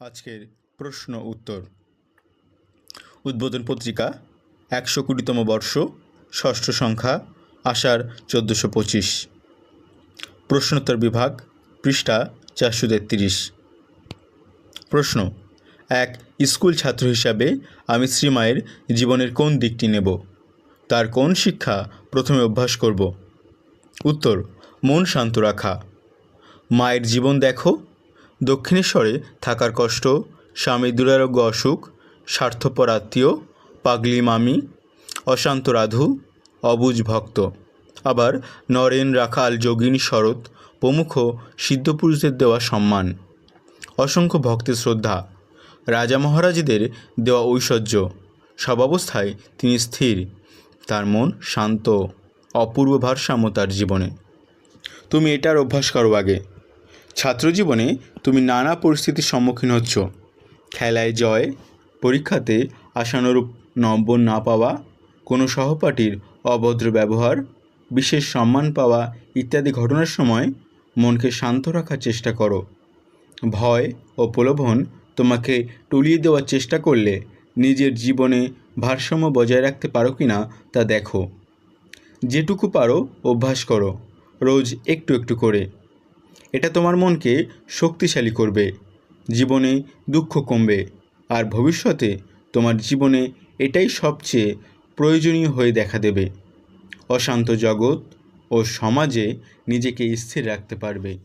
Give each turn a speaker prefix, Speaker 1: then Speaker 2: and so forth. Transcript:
Speaker 1: আজকের প্রশ্ন উত্তর। উদ্বোধন পত্রিকা, একশো কুড়িতম বর্ষ, ষষ্ঠ সংখ্যা, আষাঢ় চোদ্দোশো পঁচিশ। প্রশ্নোত্তর বিভাগ, পৃষ্ঠা চারশো তেত্রিশ। প্রশ্ন, এক স্কুল ছাত্র হিসাবে আমি শ্রীমায়ের জীবনের কোন দিকটি নেব? তার কোন শিক্ষা প্রথমে অভ্যাস করব? উত্তর, মন শান্ত রাখা। মায়ের জীবন দেখো দক্ষিণেশ্বরে থাকার কষ্ট, স্বামী দুরারোগ্য অসুখ, স্বার্থপর আত্মীয়, পাগলি মামি, অশান্ত রাধু, অবুজ ভক্ত। আবার নরেন, রাখাল, যোগিনী, শরৎ প্রমুখ সিদ্ধপুরুষদের দেওয়া সম্মান। অসংখ্য ভক্তের শ্রদ্ধা। রাজা মহারাজদের দেওয়া ঐশ্বর্য। সব অবস্থায় তিনি স্থির। তার মন শান্ত, অপূর্ব ভারসাম্য তার জীবনে। তুমি এটার অভ্যাস করো আগে। ছাত্রজীবনে তুমি নানা পরিস্থিতির সম্মুখীন হচ্ছ। খেলায় জয়, পরীক্ষাতে আশানুরূপ নম্বর না পাওয়া, কোনো সহপাঠীর অভদ্র ব্যবহার, বিশেষ সম্মান পাওয়া ইত্যাদি ঘটনার সময় মনকে শান্ত রাখার চেষ্টা করো। ভয় ও প্রলোভন তোমাকে টলিয়ে দেওয়ার চেষ্টা করলে নিজের জীবনে ভারসাম্য বজায় রাখতে পারো কি না তা দেখো। যেটুকু পারো অভ্যাস করো, রোজ একটু একটু করে। এটা তোমার মনকে শক্তিশালী করবে, জীবনে দুঃখ কমবে, আর ভবিষ্যতে তোমার জীবনে এটাই সবচেয়ে প্রয়োজনীয় হয়ে দেখা দেবে। অশান্ত জগৎ ও সমাজে নিজেকে স্থির রাখতে পারবে।